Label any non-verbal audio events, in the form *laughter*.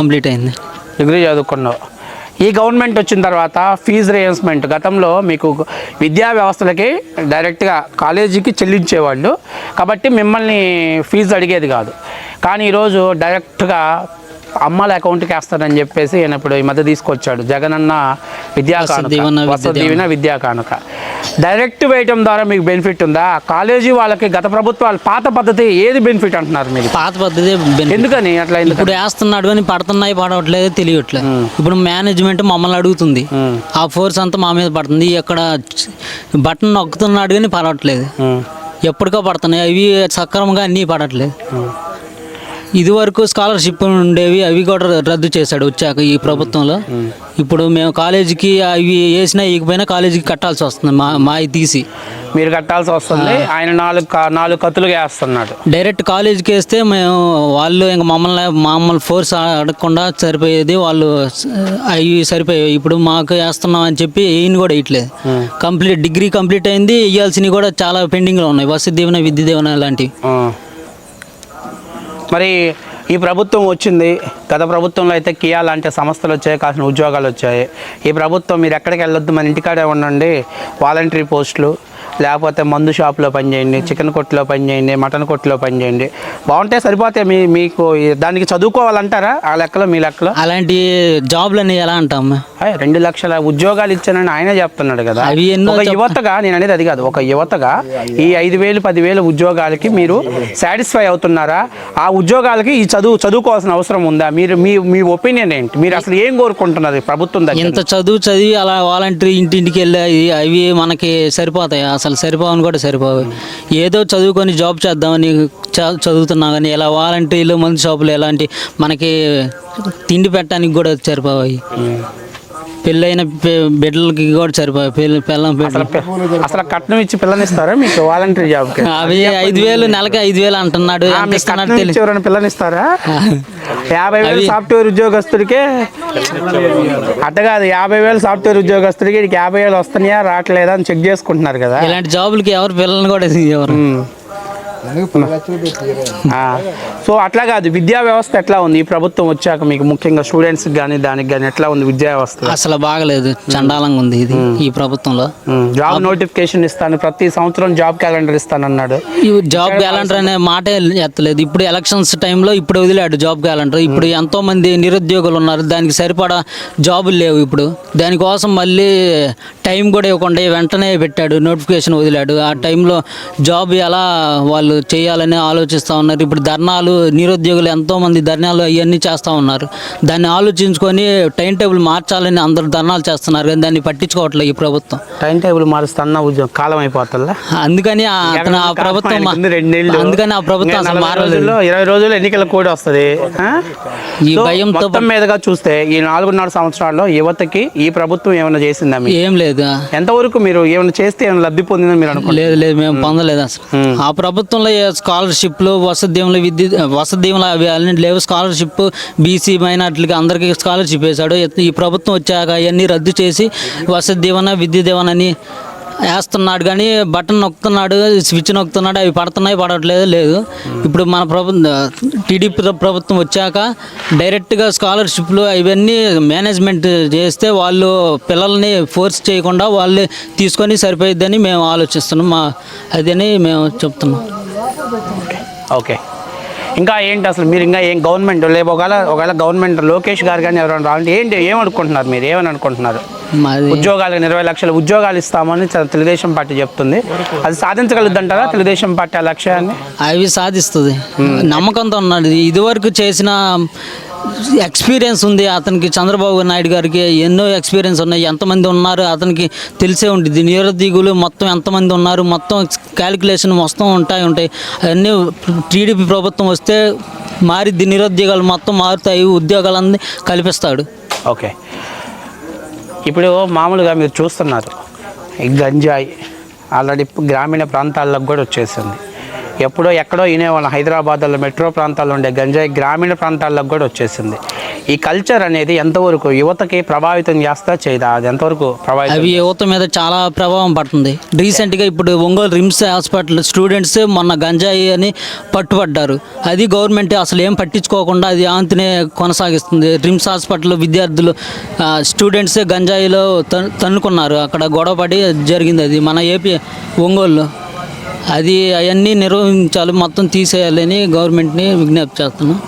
Complete అయింది. Degree చదువుకున్నావు. ఈ గవర్నమెంట్ వచ్చిన తర్వాత ఫీజు రియంబర్స్మెంట్ గతంలో మీకు విద్యా వ్యవస్థలకి డైరెక్ట్గా కాలేజీకి చెల్లించేవాళ్ళు. కాబట్టి మిమ్మల్ని ఫీజు అడిగేది కాదు. కానీ ఈరోజు డైరెక్ట్గా అమ్మల అకౌంట్కి వేస్తారని చెప్పేసి ఈయన ఇప్పుడు ఈ మధ్య తీసుకొచ్చాడు. జగనన్న విద్యా దీవెన, కానుక విద్యా వసతి దీవెన. విద్యా కానుక డైరెక్ట్ వేయటం ద్వారా మీకు బెనిఫిట్ ఉందా? కాలేజీ వాళ్ళకి గత ప్రభుత్వాలు పాత పద్ధతి ఏది బెనిఫిట్ అంటున్నారు మీరు? పాత పద్ధతి. ఎందుకని అట్లా ఇప్పుడు వేస్తున్నాడు కానీ పడుతున్నాయి పడవట్లేదు తెలియట్లేదు. ఇప్పుడు మేనేజ్మెంట్ మమ్మల్ని అడుగుతుంది. ఆ ఫోర్స్ అంతా మా మీద పడుతుంది. ఎక్కడ బటన్ నొక్కుతున్నాడు కానీ పడట్లేదు ఉమ్. ఎప్పటికో పడుతున్నాయి. అవి సక్రమంగా అన్నీ పడట్లేదు. ఇది వరకు స్కాలర్షిప్ ఉండేవి అవి కూడా రద్దు చేశాడు వచ్చాక ఈ ప్రభుత్వంలో. ఇప్పుడు మేము కాలేజీకి అవి వేసినా ఇకపోయినా కాలేజీకి కట్టాల్సి వస్తుంది. మా మావి తీసి. మీరు కట్టాల్సి వస్తుంది. ఆయన నాలుగు నాలుగు కత్తులుగా వేస్తున్నాడు. డైరెక్ట్ కాలేజీకి వేస్తే మేము వాళ్ళు ఇంక మమ్మల్ని మమ్మల్ని ఫోర్స్ అడగకుండా సరిపోయేది వాళ్ళు అవి సరిపోయాయి ఇప్పుడు మాకు వేస్తున్నాం అని చెప్పి ఈయన కూడా వేయట్లేదు. కంప్లీట్ డిగ్రీ కంప్లీట్ అయింది. ఇవ్వాల్సినవి కూడా చాలా పెండింగ్లో ఉన్నాయి. వసతి దీవెన విద్య దీవెన లాంటివి. మరి ఈ ప్రభుత్వం వచ్చింది. గత ప్రభుత్వంలో అయితే కియా లాంటి సంస్థలు వచ్చాయి కాసిన ఉద్యోగాలు వచ్చాయి. ఈ ప్రభుత్వం మీరు ఎక్కడికి వెళ్ళొద్దు మన ఇంటికాడే ఉండండి. వాలంటరీ పోస్టులు లేకపోతే మందు షాప్లో పనిచేయండి చికెన్ కొట్టులో పనిచేయండి మటన్ కొట్టులో పనిచేయండి. బాగుంటే సరిపోతే మీ మీకు దానికి చదువుకోవాలంటారా? ఆ లెక్కలో మీ లెక్కలో? అలాంటి జాబ్లు అనేవి ఎలా అంటాం రెండు లక్షల ఉద్యోగాలు ఇచ్చానని ఆయనే చెప్తున్నాడు కదా. ఒక యువతగా నేను అనేది అది కాదు. ఒక యువతగా ఈ ఐదు వేలు పదివేలు ఉద్యోగాలకి మీరు సాటిస్ఫై అవుతున్నారా? ఆ ఉద్యోగాలకి ఈ చదువు చదువుకోవాల్సిన అవసరం ఉందా? మీరు మీ మీ ఒపీనియన్ ఏంటి? మీరు అసలు ఏం కోరుకుంటున్నారు ప్రభుత్వం ఇంత చదువు చదివి అలా వాలంటరీ ఇంటింటికి వెళ్ళి అవి మనకి సరిపోతాయి? అసలు సరిపోవని కూడా సరిపోవు. ఏదో చదువుకొని జాబ్ చేద్దామని చ- చదువుతున్నా కానీ ఇలా వాలంటీర్లు మందు షాపులు ఎలాంటి మనకి తిండి పెట్టడానికి కూడా సరిపోవాయి పెళ్ళైన బిడ్డలకి కూడా సరిపోయి పిల్లం అసలు కట్నం ఇచ్చి పిల్లనిస్తారా మీకు వాలంటీర్ జాబ్కి? *laughs* అవి ఐదు వేలు నెలకి ఐదు వేలు అంటున్నాడు ఎవరైనా పిల్లనిస్తారా *laughs* యాభై వేలు సాఫ్ట్వేర్ ఉద్యోగస్తుడికే. అట్ట కాదు యాభై వేలు సాఫ్ట్వేర్ ఉద్యోగస్తుడికి యాభై వేలు వస్తున్నాయా రావట్లేదా అని చెక్ చేసుకుంటున్నారు కదా. ఇలాంటి జాబులకి ఎవరు పిల్లల్ని కూడా ఎవరు సో అట్లా కాదు విద్యా వ్యవస్థ ఎట్లా ఉంది? ఈ ప్రభుత్వం వచ్చాక మీకు ముఖ్యంగా స్టూడెంట్స్ కానీ దానికి కానీ ఎట్లా ఉంది విద్యా వ్యవస్థ? అసలు బాగలేదు. చండాలంగా ఉంది ఇది ఈ ప్రభుత్వంలో. జాబ్ నోటిఫికేషన్ ఇస్తాను ప్రతి సంవత్సరం జాబ్ క్యాలెండర్ ఇస్తానన్నాడు ఈ జాబ్ క్యాలెండర్ అనే మాటే ఎత్తలేదు. ఇప్పుడు ఎలక్షన్స్ టైంలో ఇప్పుడు వదిలాడు జాబ్ క్యాలెండర్ ఇప్పుడు ఎంతో మంది నిరుద్యోగులు ఉన్నారు. దానికి సరిపడా జాబులు లేవు ఇప్పుడు. దానికోసం మళ్ళీ టైం కూడా ఇవ్వకుండా వెంటనే పెట్టాడు నోటిఫికేషన్ వదిలాడు. ఆ టైంలో జాబ్ ఎలా వాళ్ళు చేయాలని ఆలోచిస్తూ ఉన్నారు. ఇప్పుడు ధర్నాలు నిరుద్యోగులు ఎంతో మంది ధర్నాలు అవన్నీ చేస్తూ ఉన్నారు. దాన్ని ఆలోచించుకొని టైం టేబుల్ మార్చాలని అందరూ ధర్నాలు చేస్తున్నారు కానీ దాన్ని పట్టించుకోవట్లేదు ఈ ప్రభుత్వం. టైం టేబుల్ మారుస్తాన్న ఉద్యోగం కాలం అయిపోతుందా అందుకని ఆ- అతను ఆ ప్రభుత్వం అందుకని ఆ ప్రభుత్వం అసలు మారలేదు. ఇరవై రోజుల్లో ఎన్నికల కూడా వస్తుంది? ఈ భయంతో మీదగా చూస్తే ఈ నాలుగున్నర సంవత్సరాల్లో యువతకి ఈ ప్రభుత్వం ఏమైనా చేసిందా ఏం లేదు. ఎంతవరకు మీరు ఏమైనా చేస్తే ఏమైనా లబ్ధి పొందిందని మీరు అనుకుంటున్నారు? లేదు లేదు మేము పొందలేదు అసలు. ఆ ప్రభుత్వంలో స్కాలర్షిప్లు వసతి దీవెనలు విద్య వసతి అవి లేవు. స్కాలర్షిప్ బీసీ మైనార్టీలకి అందరికీ స్కాలర్షిప్ వేశాడు. ఈ ప్రభుత్వం వచ్చాక అవన్నీ రద్దు చేసి వసతి దీవెన విద్య దీవెన అని వేస్తున్నాడు. కానీ బటన్ నొక్కుతున్నాడు స్విచ్ నొక్కుతున్నాడు. అవి పడుతున్నాయి పడట్లేదు లేదు. ఇప్పుడు మన ప్రభుత్వం టీడీపీ ప్రభుత్వం వచ్చాక డైరెక్ట్గా స్కాలర్షిప్లు అవన్నీ మేనేజ్మెంట్ చేస్తే వాళ్ళు పిల్లల్ని ఫోర్స్ చేయకుండా వాళ్ళు తీసుకొని సరిపోయిద్దని మేము ఆలోచిస్తున్నాం. మా అదని మేము చెప్తున్నాం. ఓకే. ఇంకా ఏంటి అసలు మీరు ఇంకా ఏం గవర్నమెంట్ లేదు ఒకవేళ ఒకవేళ గవర్నమెంట్ లోకేష్ గారు కానీ ఎవరైనా రావాలంటే ఏంటి ఏమనుకుంటున్నారు మీరు? ఏమని అనుకుంటున్నారు? మాది ఉద్యోగాలకు ఇరవై లక్షల ఉద్యోగాలు ఇస్తామని తెలుగుదేశం పార్టీ చెప్తుంది. అది సాధించగలుగుద్దంటారా తెలుగుదేశం పార్టీ ఆ లక్ష్యాన్ని? అవి సాధిస్తుంది. నమ్మకంతో ఉన్నాడు. ఇదివరకు చేసిన ఎక్స్పీరియన్స్ ఉంది. అతనికి చంద్రబాబు నాయుడు గారికి ఎన్నో ఎక్స్పీరియన్స్ ఉన్నాయి. ఎంతమంది ఉన్నారు? అతనికి తెలిసే ఉంటుంది. నిరుద్యోగులు మొత్తం ఎంతమంది ఉన్నారు? మొత్తం క్యాలిక్యులేషన్ మొత్తం ఉంటాయి ఉంటాయి. అన్నీ టీడీపీ ప్రభుత్వం వస్తే మారిద్ది. నిరుద్యోగాలు మొత్తం మారుతాయి. ఉద్యోగాలన్నీ కల్పిస్తాడు. ఓకే. ఇప్పుడు మామూలుగా మీరు చూస్తున్నారు. గంజాయి ఆల్రెడీ గ్రామీణ ప్రాంతాల్లో కూడా వచ్చేసింది. ఎప్పుడో ఎక్కడో వినేవాళ్ళం. హైదరాబాద్లో మెట్రో ప్రాంతాల్లో ఉండే గంజాయి గ్రామీణ ప్రాంతాలకు కూడా వచ్చేసింది. ఈ కల్చర్ అనేది ఎంతవరకు యువతకి ప్రభావితం చేస్తా చేయదా? అది ఎంతవరకు ప్రభావితం అవి యువత మీద చాలా ప్రభావం పడుతుంది. రీసెంట్గా ఇప్పుడు ఒంగోలు రిమ్స్ హాస్పిటల్ స్టూడెంట్స్ మొన్న గంజాయి అని పట్టుబడ్డారు. అది గవర్నమెంట్ అసలు ఏం పట్టించుకోకుండా అది ఆంతినే కొనసాగిస్తుంది. రిమ్స్ హాస్పిటల్ విద్యార్థులు స్టూడెంట్స్ గంజాయిలో తన్- తన్నుకున్నారు. అక్కడ గొడవపడి జరిగింది అది. మన ఏపీ ఒంగోలులో. అది అవన్నీ నిర్వహించాలి. మొత్తం తీసేయాలని గవర్నమెంట్ని విజ్ఞప్తి చేస్తున్నాం.